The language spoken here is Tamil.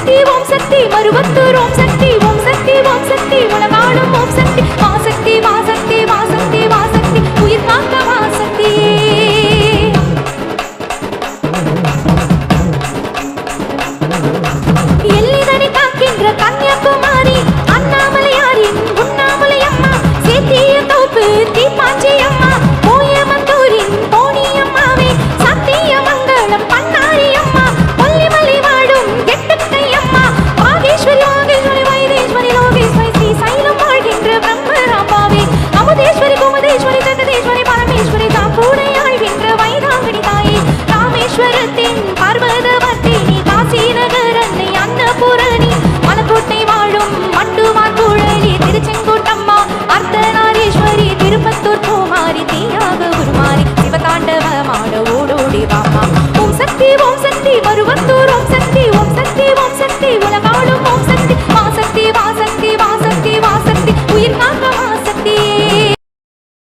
சக்தி ஓம் சக்தி மறுவத்தூர் ஓம் சக்தி ஓம் சக்தி ஓம் சக்தி உலகாடும் ஓம் நகரத்தின் பர்வதவர்த்தினி காசி நகரன்னை அன்னபூரணி. மலக்கோட்டை வாழும் மண்டுமார் குழலி திருச்செங்கோட்டம்மா அர்த்தநாரீஸ்வரி திருப்பத்தூர் பூமாரி தீயாக உருமாறி சிவதாண்டவமாட ஓடோடி வாமா. ஓம் சக்தி ஓம் சக்தி மருவத்தூர்